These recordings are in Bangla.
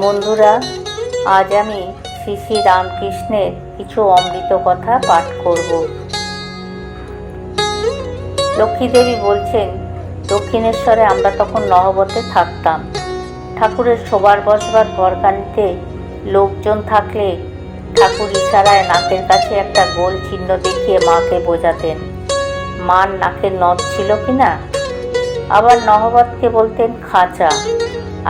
বন্ধুরা, আজ আমি শ্রী শ্রী রামকৃষ্ণের কিছু অমৃত কথা পাঠ করব। লক্ষ্মীদেবী বলছেন, দক্ষিণেশ্বরে আমরা তখন নহবতে থাকতাম। ঠাকুরের শোবার বসবার ঘরখানিতে লোকজন থাকলে ঠাকুর ইশারায় নাকের কাছে একটা গোল চিহ্ন দেখিয়ে মাকে বোঝাতেন। মার নাকের নথ ছিল কি না আবার নহবতকে বলতেন, খাঁচা।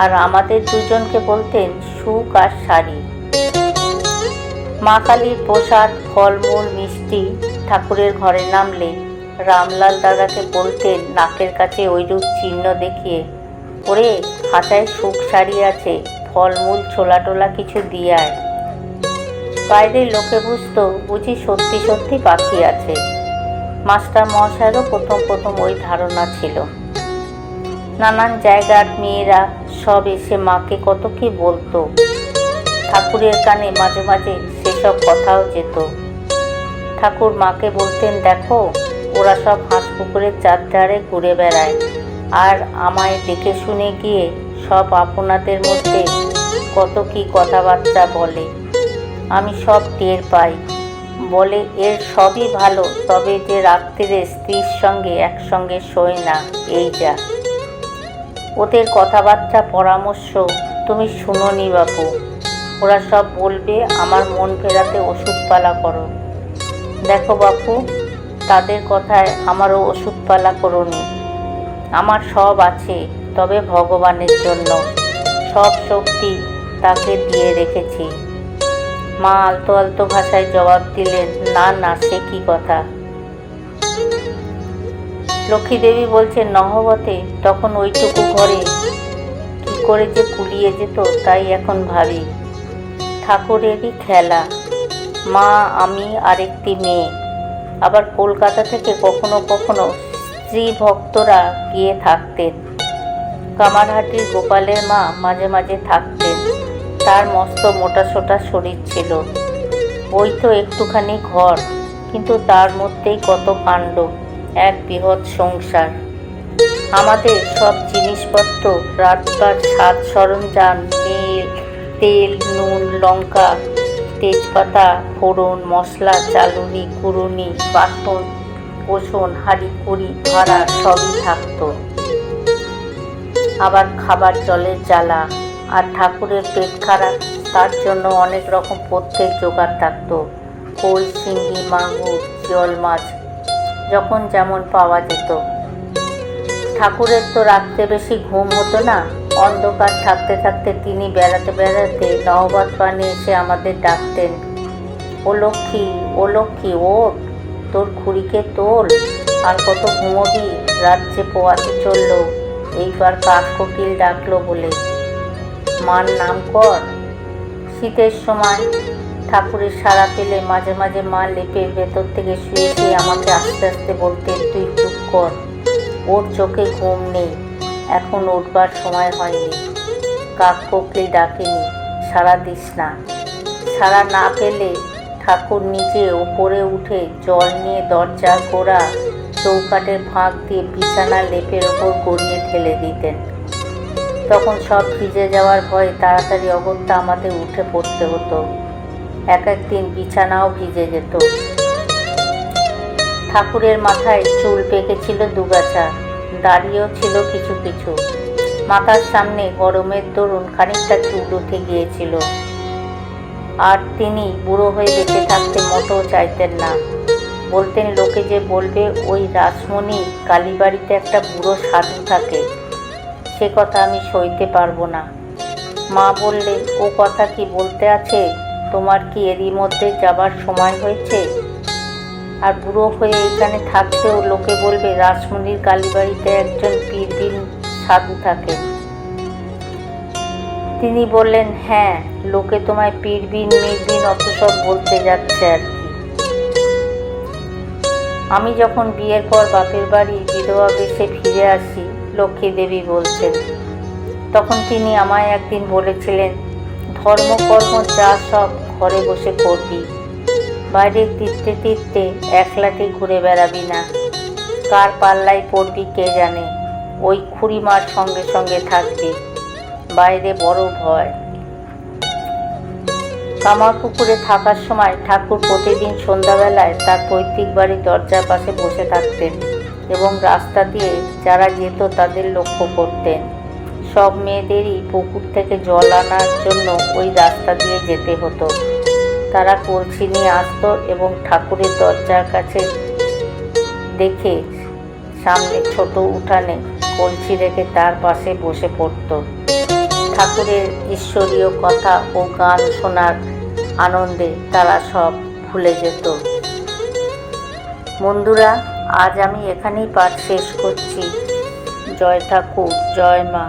আর আমাদের দুজনকে বলতেন সুখ আর শাড়ি। মা কালীর প্রসাদ, ফলমূল, মিষ্টি ঠাকুরের ঘরে নামলে রামলাল দাদাকে বলতেন নাকের কাছে ওইরূপ চিহ্ন দেখিয়ে, ওরে, খাঁচায় সুখ শাড়ি আছে, ফলমূল ছোলা টোলা কিছু দিয়ে আয়। বাইরের লোকে বুঝত বুঝি সত্যি সত্যি পাখি আছে। মাস্টার মহাশয়েরও প্রথম প্রথম ওই ধারণা ছিল। নানান জায়গার মেয়েরা সব এসে মাকে কত কি বলতো। ঠাকুরের কানে মাঝে মাঝে সেসব কথাও যেত। ঠাকুর মাকে বলতেন, দেখো, ওরা সব হাঁস পুকুরের চারধারে ঘুরে বেড়ায়। আর আমায় দেখে শুনে গিয়ে সব আপনাদের মধ্যে কত কি কথাবার্তা বলে। আমি সব টের পাই। বলে, এর সবই ভালো, তবে যে রাত্রিরে স্ত্রীর সঙ্গে একসঙ্গে শোয় না, এই যা। ওদের কথাবার্তা পরামর্শ তুমি শুনোনি বাপু। ওরা সব বলবে আমার মন ফেরাতে ওষুধপালা করো। দেখো বাপু, তাদের কথায় আমারও ওষুধপালা করোনি। আমার সব আছে, তবে ভগবানের জন্য। সব শক্তি তাকে দিয়ে রেখেছি। মা আলতো আলতো ভাষায় জবাব দিলেন, না না, সে কি কথা? লক্ষ্মী দেবী বলছেন, নহবতে তখন ওইটুকু ঘরে কি করে যে কুলিয়ে যেত তাই এখন ভাবি। ঠাকুরেরই খেলা, মা, আমি আরেকটি মেয়ে। আবার কলকাতা থেকে কখনো কখনো স্ত্রী ভক্তরা গিয়ে থাকতেন। কামারহাটির গোপালের মা মাঝে মাঝে থাকতেন। তার মস্ত মোটা সোটা শরীর ছিল। ওই তো একটুখানি ঘর, কিন্তু তার মধ্যেই কত কাণ্ড। এক বৃহৎ সংসার। আমাদের সব জিনিসপত্র রাতবার সাজ সরঞ্জাম, তেল তেল, নুন, লঙ্কা, তেজপাতা, ফোড়ন, মশলা, চালুনি, কুড়ুনি, বাসন, পোষণ, হাঁড়ি, কুড়ি, ভাড়া সবই থাকতো। আবার খাবার জলের জ্বালা আর ঠাকুরের পেট খারাপ, তার জন্য অনেক রকম প্রত্যেক জোগাড় থাকতো। কই শিঙ্গি মাগুর জল মাছ যখন যেমন পাওয়া যেত। ঠাকুরের তো রাত্রে বেশি ঘুম হতো না। অন্ধকার থাকতে থাকতে তিনি বেড়াতে বেড়াতে নহবত পানে এসে আমাদের ডাকতেন, ও লক্ষ্মী ও লক্ষ্মী, ওঠ, তোর খুড়িকে তোল, আর কত ঘুমোবি রাত যে পোয়াতে চলল, এইবার কাক কোকিল ডাকলো বলে, মার নাম কর? শীতের সময় ঠাকুরের সাড়া পেলে মাঝে মাঝে মা লেপের ভেতর থেকে শুয়ে শুয়ে আমাকে আস্তে আস্তে বলতেন, তুই চুপ কর, ওর চোখে ঘুম নেই, এখন উঠবার সময় হয়নি। কাক কোকলি ডাকেনি সারা দিস না। সারা না পেলে ঠাকুর নিজে ওপরে উঠে জল নিয়ে দরজা গোড়া চৌকাটের ফাঁক দিয়ে বিছানা লেপের ওপর গড়িয়ে ঠেলে দিতেন। তখন সব ভিজে যাওয়ার ভয়ে তাড়াতাড়ি অগত্যা আমাদের উঠে পড়তে হতো। এক একদিন বিছানাও ভিজে যেত। ঠাকুরের মাথায় চুল পেকেছিল দুগাছা দাড়িও ছিল কিছু কিছু। মাথার সামনে গরমের দরুন খানিকটা চুল উঠে গিয়েছিল। আর তিনি বুড়ো হয়ে বেঁচে থাকতে মোটেও চাইতেন না। বলতেন, লোকে যে বলবে, ওই রাসমণি কালীবাড়িতে একটা বুড়ো সাধু থাকে। সে কথা আমি সইতে পারব না। মা বললেন, ও কথা কি বলতে আছে? তোমার কি এরই মধ্যে যাবার সময় হয়েছে? আর বুড়ো হয়ে এখানে থাকতেও লোকে বলবে, রাসমণির কালীবাড়িতে একজন পীরবিন সাধু থাকেন তিনি বললেন হ্যাঁ লোকে তোমায় পীরবিন মিরবিন অত সব বলতে যাচ্ছে আর কি। আমি যখন বিয়ের পর বাপের বাড়ি বিধবা বেশে ফিরে আসি লক্ষ্মী দেবী বলছেন, তখন তিনি আমায় একদিন বলেছিলেন ধর্মকর্ম যা সব ঘরে বসে করবি। বাইরে তীর্থে তীর্থে একলাটি ঘুরে বেড়াবি না। কার পাল্লায় পড়বি কে জানে? ওই খুড়িমার সঙ্গে সঙ্গে থাকবি। বাইরে বড় ভয়। কামারপুকুরে থাকার সময় ঠাকুর প্রতিদিন সন্ধ্যাবেলায় তার পৈতৃক বাড়ির দরজার পাশে বসে থাকতেন এবং রাস্তা দিয়ে যারা যেত তাদের লক্ষ্য করতেন। সব মেয়েদেরই পুকুর থেকে জল আনার জন্য ওই রাস্তা দিয়ে যেতে হতো। তারা কলসি নিয়ে আসতো এবং ঠাকুরের দরজার কাছে দেখে সামনে ছোট উঠানে কলসি রেখে তার পাশে বসে পড়তো। ঠাকুরের ঈশ্বরীয় কথা ও গান শোনার আনন্দে তারা সব ভুলে যেত। বন্ধুরা, আজ আমি এখানেই পাঠ শেষ করছি। জয় ঠাকুর, জয় মা।